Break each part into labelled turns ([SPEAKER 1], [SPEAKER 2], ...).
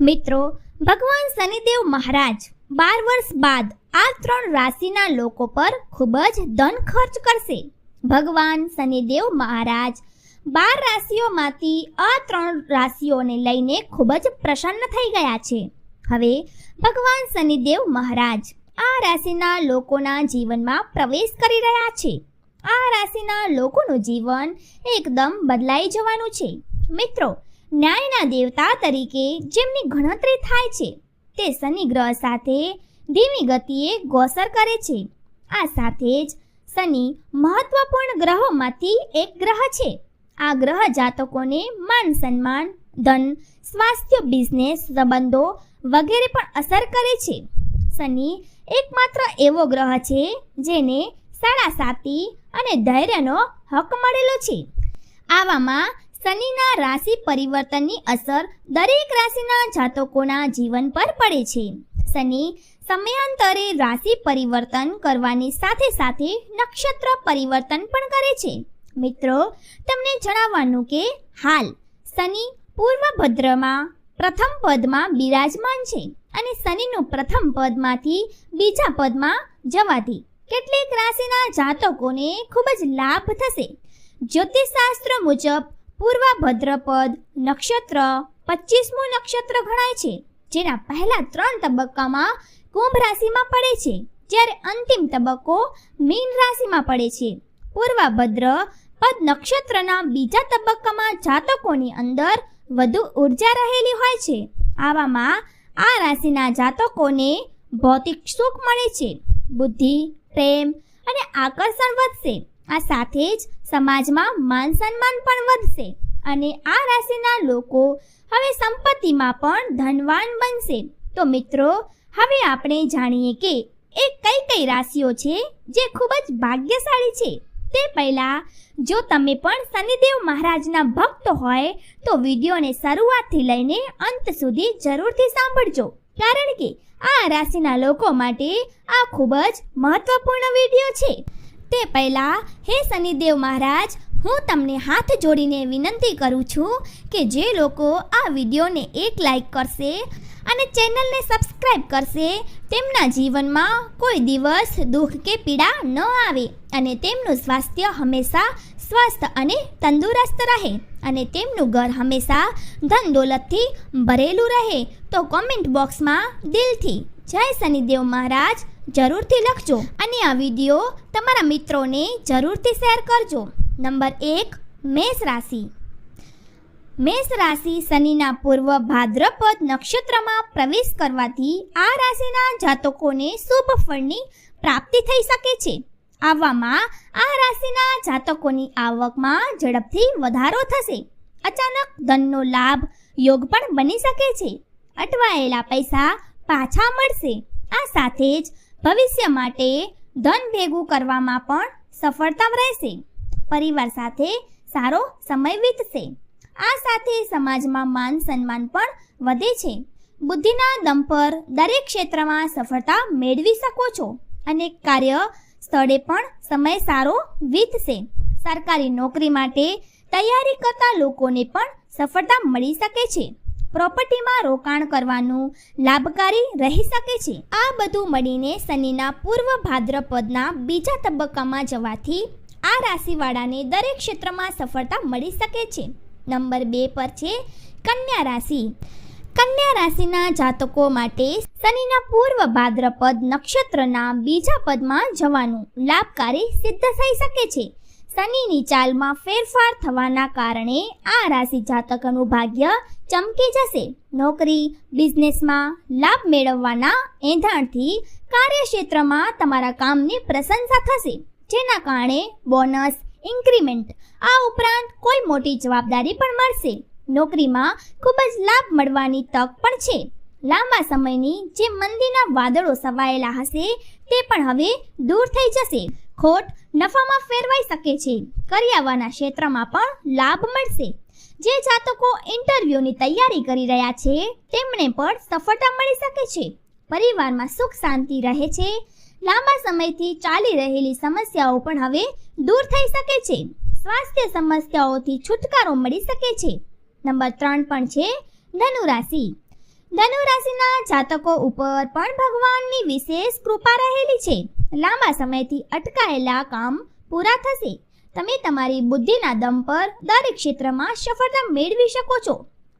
[SPEAKER 1] મિત્રો, ભગવાન શનિદેવ મહારાજ બાર વર્ષ બાદ આ ત્રણ રાશિના લોકો પર ખૂબ જ ધન ખર્ચ કરશે. ભગવાન શનિદેવ મહારાજ બાર રાશિઓમાંથી આ ત્રણ રાશિઓને લઈને ખૂબ જ પ્રસન્ન થઈ ગયા છે. હવે, ભગવાન શનિદેવ મહારાજ આ રાશિના લોકોના જીવનમાં પ્રવેશ કરી રહ્યા છે. આ રાશિના લોકોનું જીવન એકદમ બદલાઈ જવાનું છે. મિત્રો ન્યાયના દેવતા તરીકે જેમની ગણતરી થાય છે, તે શનિ ગ્રહ સાથે ધીમી ગતિએ ગોસર કરે છે. આ સાથે જ શનિ મહત્વપૂર્ણ ગ્રહોમાંથી એક ગ્રહ છે. આ ગ્રહ જાતકોને માન સન્માન, ધન, સ્વાસ્થ્ય, બિઝનેસ, સંબંધો વગેરે પણ અસર કરે છે. શનિ એકમાત્ર એવો ગ્રહ છે જેને સાડા સાતી અને ધૈર્યનો હક મળેલો છે. આવામાં શનિના રાશિ પરિવર્તનની અસર દરેક રાશિના જાતકોના જીવન પર પડે છે. શનિ સમયાંતરે રાશિ પરિવર્તન કરવાની સાથે સાથે નક્ષત્ર પરિવર્તન પણ કરે છે. મિત્રો, તમને જણાવવાનું કે હાલ શનિ પૂર્વ ભદ્રમાં પ્રથમ પદમાં બિરાજમાન છે અને શનિનું પ્રથમ પદમાંથી બીજા પદમાં જવાથી કેટલીક રાશિના જાતકોને ખૂબ જ લાભ થશે. જ્યોતિષશાસ્ત્ર મુજબ પૂર્વ ભદ્રપદ નક્ષત્ર પચીસમું નક્ષત્ર ગણાય છે, જેના પહેલા ત્રણ તબક્કામાં કુંભ રાશિમાં પડે છે, જ્યારે અંતિમ તબક્કો મીન રાશિમાં પડે છે. પૂર્વભદ્ર પદ નક્ષત્રના બીજા તબક્કામાં જાતકોની અંદર વધુ ઊર્જા રહેલી હોય છે. આવામાં આ રાશિના જાતકોને ભૌતિક સુખ મળે છે. બુદ્ધિ, પ્રેમ અને આકર્ષણ વધશે. આ સાથે જ સમાજમાં માન સન્માન પણ વધશે અને આ રાશિના લોકો હવે સંપત્તિમાં પણ ધનવાન બનશે. તો મિત્રો, હવે આપણે જાણીએ કે એ કઈ કઈ રાશિઓ છે જે ખૂબ જ ભાગ્યશાળી છે. તે પહેલાં, જો તમે પણ શનિદેવ મહારાજના ભક્ત હોય, તો વિડીયોને શરૂઆતથી લઈને અંત સુધી જરૂરથી સાંભળજો. કારણ કે આ રાશિના લોકો માટે આ ખૂબ જ મહત્વપૂર્ણ વીડિયો છે. તે પહેલાં, હે શનિદેવ મહારાજ, હું તમને હાથ જોડીને વિનંતી કરું છું કે જે લોકો આ વિડીયોને એક લાઈક કરશે અને ચેનલને સબસ્ક્રાઈબ કરશે, તેમના જીવનમાં કોઈ દિવસ દુઃખ કે પીડા ન આવે અને તેમનું સ્વાસ્થ્ય હંમેશા સ્વસ્થ અને તંદુરસ્ત રહે અને તેમનું ઘર હંમેશા ધન દોલતથી ભરેલું રહે. તો કોમેન્ટ બોક્સમાં દિલથી જય શનિદેવ મહારાજ જરૂરથી લખજો. અને આ વીડિયો તમારા મિત્રોને જરૂરથી શેર કરજો. નંબર એક, મેષ રાશિ. મેષ રાશિ શનિના પૂર્વ ભાદ્રપદ નક્ષત્રમાં પ્રવેશ કરવાથી આ રાશિના જાતકોને શુભ ફળની પ્રાપ્તિ થઈ શકે છે. આવામાં આ રાશિના જાતકોની આવકમાં ઝડપથી વધારો થશે. અચાનક ધનનો લાભ, યોગ પણ બની શકે છે. અટવાયેલા પૈસા પાછા મળશે. આ સાથે જ ભવિષ્ય માટે ધન ભેગું કરવામાં પણ સફળતા રહેશે. પરિવાર સાથે સારો સમય વીતશે. આ સાથે સમાજમાં માન સન્માન પણ વધે છે. બુદ્ધિના દમ પર દરેક ક્ષેત્રમાં સફળતા મેળવી શકો છો અને કાર્ય સ્થળે પણ સમય સારો વીતશે. સરકારી નોકરી માટે તૈયારી કરતા લોકોને પણ સફળતા મળી શકે છે. પ્રોપર્ટીમાં રોકાણ કરવાનું લાભકારી રહી શકે છે. આ બધું મળીને શનિના પૂર્વ ભાદ્રપદના બીજા તબક્કામાં જવાથી આ રાશિવાળાને દરેક ક્ષેત્રમાં સફળતા મળી શકે છે. નંબર બે પર છે કન્યા રાશિ. કન્યા રાશિના જાતકો માટે શનિના પૂર્વ ભાદ્રપદ નક્ષત્રના બીજા પદમાં જવાનું લાભકારી સિદ્ધ થઈ શકે છે. શનિની ચાલમાં ફેરફાર થવાના કારણે આ રાશિ જાતકનું ભાગ્ય ચમકી જશે. નોકરી, બિઝનેસમાં લાભ મેળવવાના એંધાણથી કાર્યક્ષેત્રમાં તમારા કામની પ્રશંસા થશે. જેના કારણે બોનસ, ઇન્ક્રીમેન્ટ, આ ઉપરાંત કોઈ મોટી જવાબદારી પણ મળશે. નોકરીમાં ખૂબ જ લાભ મળવાની તક પણ છે. લાંબા સમયની જે મંદીના વાદળો સવાયેલા હશે તે પણ હવે દૂર થઈ જશે. ખોટ નફામાં ફેરવાઈ શકે છે. કરિયાવાના ક્ષેત્રમાં પણ લાભ મળશે. જે જાતકો ઇન્ટરવ્યૂની તૈયારી કરી રહ્યા છે, તેમને પણ સફળતા મળી શકે છે. પરિવારમાં સુખ શાંતિ રહે છે. લાંબા સમયથી ચાલી રહેલી સમસ્યાઓ પણ હવે દૂર થઈ શકે છે. સ્વાસ્થ્ય સમસ્યાઓથી છુટકારો મળી શકે છે. નંબર ત્રણ પણ છે, ધનુ રાશિ. ધનુ રાશિના જાતકો ઉપર પણ ભગવાનની વિશેષ કૃપા રહેલી છે. લાંબા સમયથી અટકાયેલા કામ પૂરા થશે. તમે તમારી બુદ્ધિના દમ પર દરેક ક્ષેત્રમાં સફળતા મેળવી શકો છો.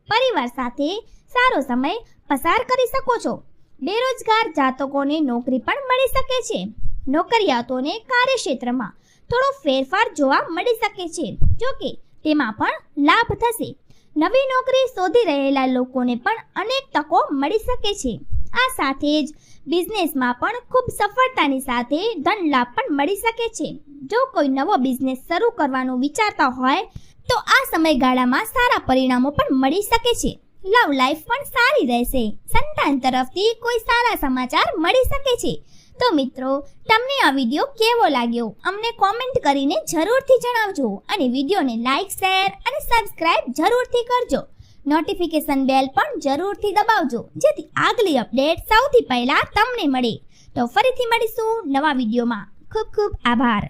[SPEAKER 1] પરિવાર સાથે સારો સમય પસાર કરી શકો છો. બેરોજગાર જાતકોને નોકરી પણ મળી શકે છે. નોકરિયાતોને કાર્યક્ષેત્રમાં થોડો ફેરફાર જોવા મળી શકે છે, જો કે તેમાં પણ લાભ થશે. નવી નોકરી શોધી રહેલા લોકોને પણ અનેક તકો મળી શકે છે. આ સાથે જ બિઝનેસમાં પણ ખૂબ સફળતાની સાથે ધન લાભ પણ મળી શકે છે. જો કોઈ નવો બિઝનેસ શરૂ કરવાનું વિચારતા હોય, તો આ સમયગાળામાં સારા પરિણામો પણ મળી શકે છે. લવ લાઈફ પણ સારી રહેશે. સંતાન તરફથી કોઈ સારા સમાચાર મળી શકે છે. તો મિત્રો, તમને આ વીડિયો કેવો લાગ્યો? અમને કોમેન્ટ કરીને જરૂરથી જણાવજો અને વિડીયોને લાઈક શેર અને સબસ્ક્રાઇબ જરૂરથી કરજો. નોટિફિકેશન બેલ પણ જરૂરથી દબાવજો, જેથી આગલી અપડેટ સૌથી પહેલા તમને મળે. તો ફરીથી મળીશું નવા વિડીયોમાં. ખૂબ ખૂબ આભાર.